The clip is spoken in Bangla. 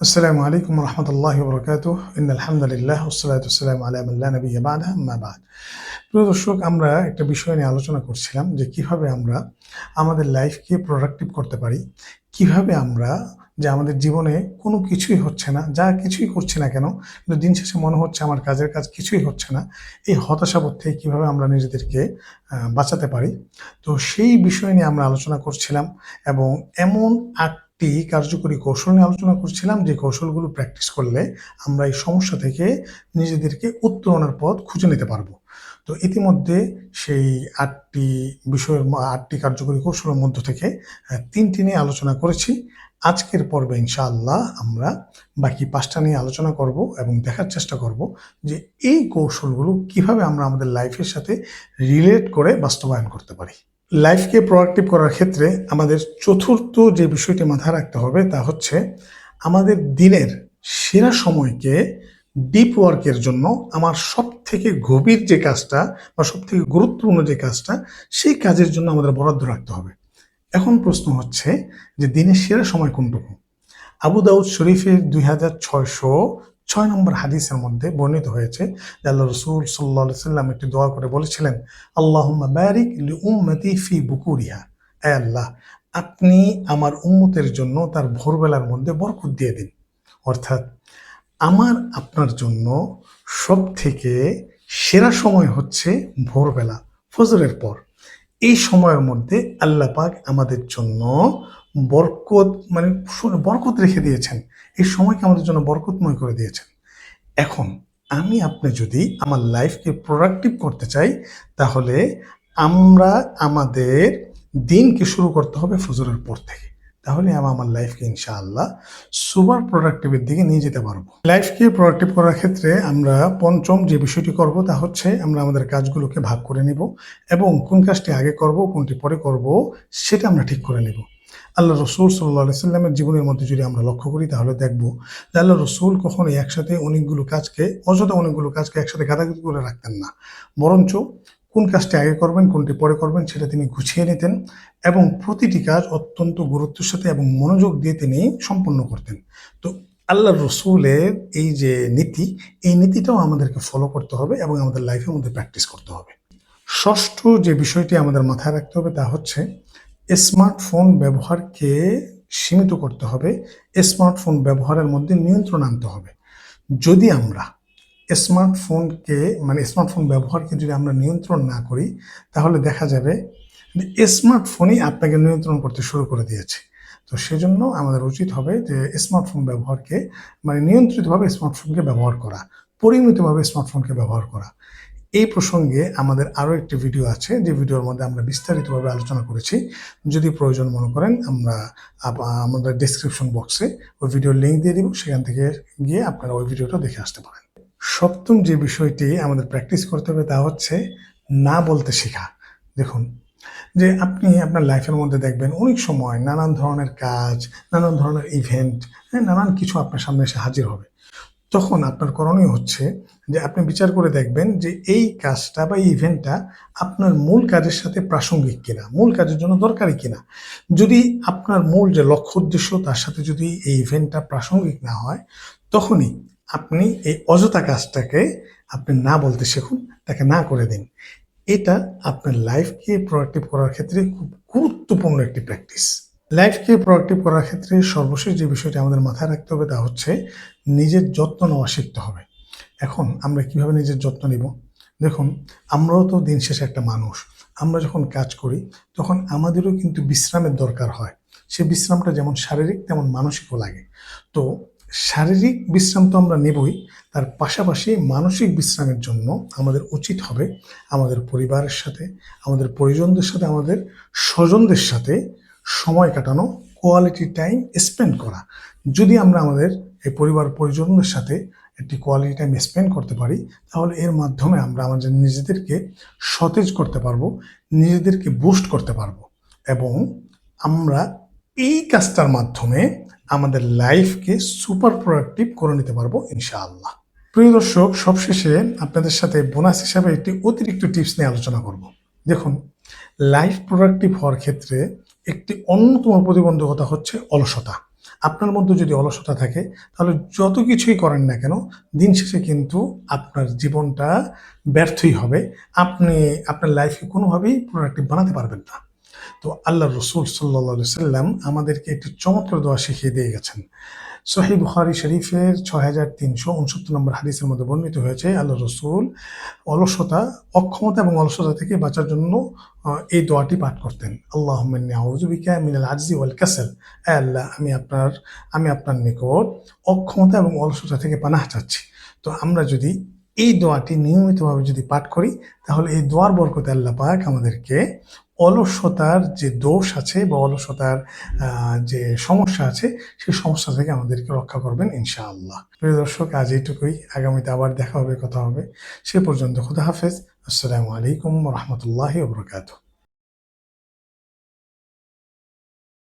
আসসালামু আলাইকুম রহমতুল্লাহ বরকাত ইন আলহামদুলিল্লাহ ওসালাতাম আলামাল্লা নবী বাদা মাবাদ প্রিয় দর্শক, আমরা একটা বিষয় নিয়ে আলোচনা করছিলাম যে কীভাবে আমরা আমাদের লাইফকে প্রোডাক্টিভ করতে পারি, কীভাবে আমরা যে আমাদের জীবনে কোনো কিছুই হচ্ছে না, যা কিছুই করছি না কেন, কিন্তু দিন শেষে মনে হচ্ছে আমার কাজের কাজ কিছুই হচ্ছে না, এই হতাশাবোধ থেকে কীভাবে আমরা নিজেদেরকে বাঁচাতে পারি? তো সেই বিষয় নিয়ে আমরা আলোচনা করছিলাম এবং এমন আটটি কার্যকরী কৌশল নিয়ে আলোচনা করছিলাম, যে কৌশলগুলো প্র্যাকটিস করলে আমরা এই সমস্যা থেকে নিজেদেরকে উত্তরণের পথ খুঁজে নিতে পারব। তো ইতিমধ্যে সেই আটটি বিষয়ের আটটি কার্যকরী কৌশলের মধ্য থেকে তিনটি নিয়ে আলোচনা করেছি। আজকের পর্বে ইনশাআল্লাহ আমরা বাকি পাঁচটা নিয়ে আলোচনা করব এবং দেখার চেষ্টা করব যে এই কৌশলগুলো কীভাবে আমরা আমাদের লাইফের সাথে রিলেট করে বাস্তবায়ন করতে পারি। লাইফকে প্রোয়াক্টিভ করার ক্ষেত্রে আমাদের চতুর্থ যে বিষয়টি মাথায় রাখতে হবে তা হচ্ছে আমাদের দিনের সেরা সময়কে ডিপ ওয়ার্কের জন্য আমার সব থেকে গভীর যে কাজটা বা সব থেকে গুরুত্বপূর্ণ যে কাজটা সেই কাজের জন্য আমাদের বরাদ্দ রাখতে হবে। এখন প্রশ্ন হচ্ছে যে দিনের সেরা সময় কোনটুকু? আবু দাউদ শরীফের দুই হাজার ছয়শো ছয় নম্বর হাদিসের মধ্যে বর্ণিত হয়েছে যে আল্লাহ রসুল সাল্লাহ সাল্লাম একটি দোয়া করে বলেছিলেন আল্লাহ বারিক লি উম্মতি ফি বুকুরিয়া এ আল্লাহ, আপনি আমার উম্মতের জন্য তার ভোরবেলার মধ্যে বরকত দিয়ে দিন। অর্থাৎ আমার, আপনার জন্য সব থেকে সেরা সময় হচ্ছে ভোরবেলা, ফজরের পর। এই সময়ের মধ্যে আল্লাহ পাক আমাদের জন্য বরকত মানে বরকত রেখে দিয়েছেন। এই সময়কে আমাদের জন্য বরকতময় করে দিয়েছেন। এখন আমি আপনি যদি আমার লাইফকে প্রোডাক্টিভ করতে চাই, তাহলে আমরা আমাদের দিনকে শুরু করতে হবে ফজরের পর থেকে। তাহলে আমি আমার লাইফকে ইনশাআল্লাহ সুপার প্রোডাক্টিভের দিকে নিয়ে যেতে পারব। লাইফকে প্রোডাক্টিভ করার ক্ষেত্রে আমরা পঞ্চম যে বিষয়টি করব তা হচ্ছে আমরা আমাদের কাজগুলোকে ভাগ করে নেব এবং কোন কাজটি আগে করব, কোনটি পরে করব সেটা আমরা ঠিক করে নেব। আল্লাহ রসুল সাল্লাহ সাল্লামের জীবনের মধ্যে যদি আমরা লক্ষ্য করি তাহলে দেখব যে আল্লাহ রসুল কখনো একসাথে অনেকগুলো কাজকে, অযথা অনেকগুলো কাজকে একসাথে গাদাগাদি করে রাখতেন না। বরঞ্চ কোন কাজটি আগে করবেন, কোনটি পরে করবেন সেটা তিনি গুছিয়ে নিতেন এবং প্রতিটি কাজ অত্যন্ত গুরুত্বের সাথে এবং মনোযোগ দিয়ে তিনি সম্পন্ন করতেন। তো আল্লাহ রসুলের এই যে নীতি, এই নীতিটাও আমাদেরকে ফলো করতে হবে এবং আমাদের লাইফের মধ্যে প্র্যাকটিস করতে হবে। ষষ্ঠ যে বিষয়টি আমাদের মাথায় রাখতে হবে তা হচ্ছে স্মার্টফোন ব্যবহারকে সীমিত করতে হবে। স্মার্টফোন ব্যবহারের মধ্যে নিয়ন্ত্রণ আনতে হবে। যদি আমরা স্মার্টফোনকে মানে স্মার্টফোন ব্যবহারকে যদি আমরা নিয়ন্ত্রণ না করি, তাহলে দেখা যাবে যে স্মার্টফোনই আপনাকে নিয়ন্ত্রণ করতে শুরু করে দিয়েছে। তো সেজন্য আমাদের উচিত হবে যে স্মার্টফোন ব্যবহারকে মানে নিয়ন্ত্রিতভাবে স্মার্টফোনকে ব্যবহার করা, পরিমিতভাবে স্মার্টফোনকে ব্যবহার করা। এই প্রসঙ্গে আমাদের আরও একটি ভিডিও আছে, যে ভিডিওর মধ্যে আমরা বিস্তারিতভাবে আলোচনা করেছি। যদি প্রয়োজন মনে করেন, আমরা আমাদের ডিসক্রিপশন বক্সে ওই ভিডিওর লিঙ্ক দিয়ে দিব, সেখান থেকে গিয়ে আপনারা ওই ভিডিওটা দেখে আসতে পারেন। সপ্তম যে বিষয়টি আমাদের প্র্যাকটিস করতে হবে তা হচ্ছে না বলতে শেখা। দেখুন, যে আপনি আপনার লাইফের মধ্যে দেখবেন অনেক সময় নানান ধরনের কাজ, নানান ধরনের ইভেন্ট নানান কিছু আপনার সামনে এসে হাজির হবে। তখন আপনার করণীয় হচ্ছে যে আপনি বিচার করে দেখবেন যে এই কাজটা বা এই ইভেন্টটা আপনার মূল কাজের সাথে প্রাসঙ্গিক কিনা, মূল কাজের জন্য দরকারি কিনা। যদি আপনার মূল যে লক্ষ্য উদ্দেশ্য তার সাথে যদি এই ইভেন্টটা প্রাসঙ্গিক না হয়, তখনই আপনি এই অযথা কাজটাকে আপনি না বলতে শিখুন, তাকে না করে দিন। এটা আপনার লাইফকে প্রোডাক্টিভ করার ক্ষেত্রে খুব গুরুত্বপূর্ণ একটি প্র্যাকটিস লাইফকে প্রোডাক্টিভ করার ক্ষেত্রে সর্বশেষ যে বিষয়টি আমাদের মাথায় রাখতে হবে তা হচ্ছে নিজের যত্ন নেওয়া শিখতে হবে। এখন আমরা কীভাবে নিজের যত্ন নিব? দেখুন, আমরাও তো দিন শেষে একটা মানুষ। আমরা যখন কাজ করি, তখন আমাদেরও কিন্তু বিশ্রামের দরকার হয়। সে বিশ্রামটা যেমন শারীরিক, তেমন মানসিকও লাগে। তো শারীরিক বিশ্রাম তো আমরা নেবই, তার পাশাপাশি মানসিক বিশ্রামের জন্য আমাদের উচিত হবে আমাদের পরিবারের সাথে, আমাদের পরিজনদের সাথে, আমাদের স্বজনদের সাথে সময় কাটানো কোয়ালিটি টাইম স্পেন্ড করা। যদি আমরা আমাদের এই পরিবার পরিজনদের সাথে একটি কোয়ালিটি টাইম স্পেন্ড করতে পারি, তাহলে এর মাধ্যমে আমরা আমাদের নিজেদেরকে সতেজ করতে পারব, নিজেদেরকে বুস্ট করতে পারব এবং আমরা এই কাজটার মাধ্যমে আমাদের লাইফকে সুপার প্রোডাক্টিভ করে নিতে পারব, ইনশাআল্লাহ। প্রিয় দর্শক, সবশেষে আপনাদের সাথে বোনাস হিসাবে একটি অতিরিক্ত টিপস নিয়ে আলোচনা করব। দেখুন, লাইফ প্রোডাক্টিভ হওয়ার ক্ষেত্রে একটি অন্যতম প্রতিবন্ধকতা হচ্ছে অলসতা। আপনার মধ্যে যদি অলসতা থাকে, তাহলে যত কিছুই করেন না কেন, দিন শেষে কিন্তু আপনার জীবনটা ব্যর্থই হবে। আপনি আপনার লাইফকে কোনোভাবেই প্রোডাক্টিভ বানাতে পারবেন না। তো আল্লাহ রসুল সাল্লা সাল্লাম আমাদেরকে একটি চমৎকার দোয়া শিখিয়ে দিয়ে গেছেন। সহি বুখারি শরীফের ছয় হাজার তিনশো উনসত্তর নম্বর হাদিসের মধ্যে বর্ণিত হয়েছে আল্লাহ রসুল অলসতা, অক্ষমতা এবং অলসতা থেকে বাঁচার জন্য এই দোয়াটি পাঠ করতেন। আল্লাহ আউজুবিকা মিনাল আজিজি ওয়াল কাসাল। আল্লাহ, আমি আপনার আমি আপনার নিকট অক্ষমতা এবং অলসতা থেকে পানাহ চাচ্ছি। তো আমরা যদি এই দোয়াটি নিয়মিতভাবে যদি পাঠ করি, তাহলে এই দোয়ার বরকতে আল্লাহ পাক আমাদেরকে অলসতার যে দোষ আছে বা অলসতার যে সমস্যা আছে সেই সমস্যা থেকে আমাদেরকে রক্ষা করবেন ইনশাআল্লাহ। প্রিয় দর্শক, আজ এইটুকুই। আগামীতে আবার দেখা হবে, কথা হবে। সে পর্যন্ত খুদা হাফেজ। আসসালামু আলাইকুম রহমতুল্লাহ ওবরাকাতুহ